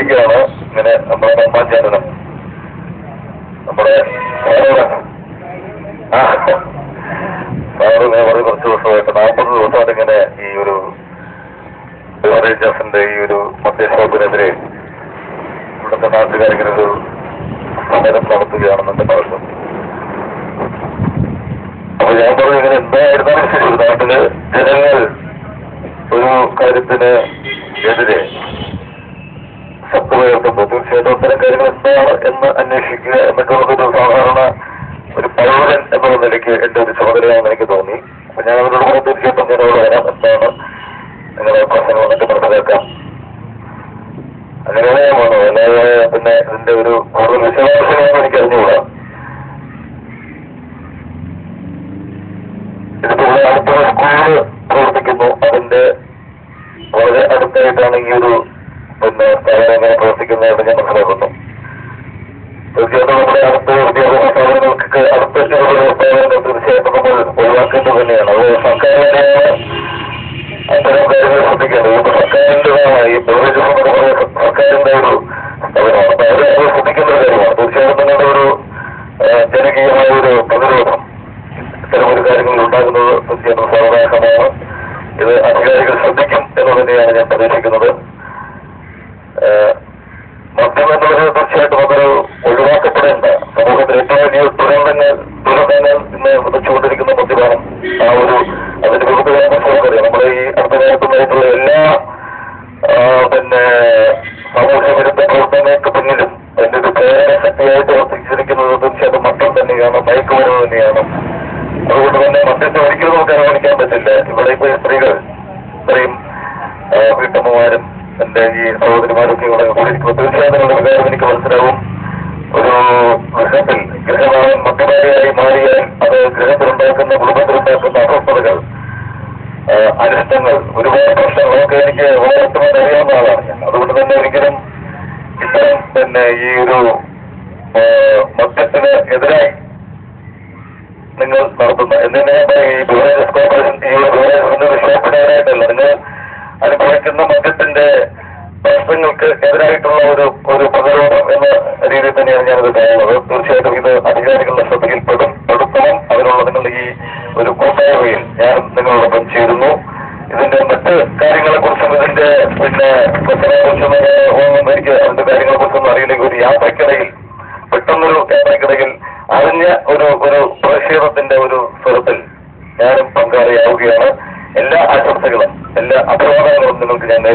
വന്നിരിക്കുകയാണ് ഇങ്ങനെ നമ്മുടെ ബ്രഹ്മാചാരനം നമ്മുടെ സാറോട്. ആ. സാറ് ഇങ്ങനെ വളരെ കുറച്ച് ദിവസമായിട്ട് നാൽപ്പത് ദിവസമായിട്ട് ഇങ്ങനെ ഈ ഒരു ബിവറേജസിന്റെ ഈ ഒരു മദ്യഷോപ്പിനെതിരെ ഇവിടുത്തെ നാട്ടുകാരിങ്ങനെ ഒരു സമരം നടത്തുകയാണെന്നൊക്കെ പറഞ്ഞു അപ്പൊ ഞാൻ പറഞ്ഞു ഇങ്ങനെ എന്തായിരുന്നാലും ശരി നാട്ടിൽ ജനങ്ങൾ ഒരു കാര്യത്തിന് എതിരെ തീർച്ചയായിട്ടും അത്തരം കാര്യങ്ങൾ എന്താണ് എന്ന് അന്വേഷിക്കുക എന്നൊക്കെ ഉള്ളതൊരു സാധാരണ ഒരു പൗരൻ എന്നുള്ള നിലയ്ക്ക് എന്റെ ഒരു ചുമതലയാണെന്ന് എനിക്ക് തോന്നി. അപ്പൊ ഞാൻ അവരോട് കൂടെ തീർച്ചയായിട്ടും അവിടെ വരാം. എന്താണ് നിങ്ങളുടെ പ്രശ്നങ്ങൾ എന്നൊക്കെ മനസ്സിലാക്കാം അങ്ങനെയാണ് ഞാൻ പോകുന്നത് അല്ലാതെ പിന്നെ ഇതിന്റെ ഒരു കൂടുതൽ വിശദാംശങ്ങളൊന്നും എനിക്ക് അറിഞ്ഞുകൂടാ. ഇതിപ്പോ ഇവിടെ അടുത്തുള്ള സ്കൂൾ പ്രവർത്തിക്കുന്നു. അതിന്റെ വളരെ അടുത്തായിട്ടാണ് ഈ ഒരു പിന്നെ സ്ഥാപനം പ്രവർത്തിക്കുന്നതായിട്ട് ഞാൻ മനസ്സിലാക്കുന്നു തീർച്ചയായിട്ടും നമ്മുടെ അടുത്ത വിദ്യാഭ്യാസ സ്ഥാപനങ്ങൾക്ക് അടുത്ത സ്ഥാപനങ്ങൾ തീർച്ചയായിട്ടും നമ്മൾ ഒഴിവാക്കേണ്ടത് തന്നെയാണ്. അത് സർക്കാരിന്റെ അത്തരം കാര്യങ്ങൾ ശ്രദ്ധിക്കേണ്ടത്. ഇപ്പൊ ഈ സർക്കാരിന്റെ ഒരു സ്ഥാപനമാണ് അപ്പൊ അവരെ അത് ശ്രദ്ധിക്കേണ്ട ഒരു കാര്യമാണ്. തീർച്ചയായിട്ടും നിങ്ങളുടെ ഒരു ജനകീയമായ ഒരു പ്രതിരോധം കാര്യങ്ങൾ ഉണ്ടാകുന്നത് തീർച്ചയായിട്ടും സ്വാഭാവികമാണ് ഇത് അധികാരികൾ ശ്രദ്ധിക്കും എന്ന് തന്നെയാണ് ഞാൻ പ്രതീക്ഷിക്കുന്നത്. ഏഹ് മദ്യം എന്നുള്ളത് തീർച്ചയായിട്ടും അതൊരു ഒഴിവാക്കപ്പെടേണ്ട സമൂഹത്തിൽ ഏറ്റവും വലിയ ദുരന്തങ്ങൾ ദുരന്തങ്ങൾ ഇന്ന് വധിച്ചുകൊണ്ടിരിക്കുന്ന മദ്യപാനം ആ ഒരു അതിന്റെ വിരുദ്ധമായ നമുക്കറിയാം നമ്മുടെ ഈ അടുത്ത കാലത്തുണ്ടായിട്ടുള്ള എല്ലാ പിന്നെ സാമൂഹ്യ വിരുദ്ധ പ്രവർത്തനങ്ങൾക്ക് പിന്നിലും അതിന്റെ ഒരു പ്രേരണ ശക്തിയായിട്ട് വർദ്ധിച്ചിരിക്കുന്നത് തീർച്ചയായിട്ടും മദ്യം തന്നെയാണ് മയക്കുമരുന്ന് തന്നെയാണ് അതുകൊണ്ട് തന്നെ മദ്യത്തെ ഒരിക്കലും നമുക്ക് അനുമാനിക്കാൻ പറ്റില്ല ഇവിടെ ഇപ്പോൾ സ്ത്രീകൾ ഇത്രയും വീട്ടമ്മമാരും എന്റെ ഈ സഹോദരിമാരൊക്കെ ഇവിടെ ഉണ്ടായിരിക്കും തീർച്ചയായും നിങ്ങളുടെ എനിക്ക് മനസ്സിലാവും. ഒരു ഗൃഹത്തിൽ ഗൃഹനാഥൻ മറ്റൊരാളിയായി മാറിയാൽ അത് ഗൃഹത്തിലുണ്ടാക്കുന്ന കുടുംബത്തിലുണ്ടാക്കുന്ന അസ്വസ്ഥതകൾ അനിഷ്ടങ്ങൾ ഒരുപാട് പ്രശ്നങ്ങളൊക്കെ എനിക്ക് വളരെ വ്യക്തമായിട്ട് അറിയാവുന്ന ആളാണ് ഞാൻ. അതുകൊണ്ട് തന്നെ ഒരിക്കലും ഇത്തരം പിന്നെ ഈ ഒരു മദ്യത്തിന് എതിരായി നിങ്ങൾ നടത്തുന്ന എന്തിനാ ഈ ബിവറേജസ് കോർപ്പറേഷൻ ഈ ഒരു അനുഭവിക്കുന്ന മദ്യത്തിന്റെ പ്രശ്നങ്ങൾക്ക് എതിരായിട്ടുള്ള ഒരു ഒരു പ്രതിരോധം എന്ന രീതിയിൽ തന്നെയാണ് ഞാനത് കാണുന്നത് തീർച്ചയായിട്ടും ഇത് അധികാരികളുടെ ശ്രദ്ധയിൽ പെടും പെടുത്തണം. അതിനുള്ള നിങ്ങളുടെ ഈ ഒരു കൂട്ടായ്മയിൽ ഞാൻ നിങ്ങളോടൊപ്പം ചേരുന്നു. ഇതിന്റെ മറ്റ് കാര്യങ്ങളെ കുറിച്ചും ഇതിന്റെ പിന്നെ പ്രശ്നങ്ങളെ എനിക്ക് അതിന്റെ കാര്യങ്ങളെ കുറിച്ചൊന്നും അറിയില്ലെങ്കിൽ ഒരു യാത്രക്കിടയിൽ പെട്ടെന്നൊരു യാത്രക്കിടയിൽ അറിഞ്ഞ ഒരു ഒരു പ്രതിഷേധത്തിന്റെ ഒരു സ്വരത്തിൽ ഞാനും പങ്കാളിയാവുകയാണ്. എല്ലാ ആശംസകളും. and then they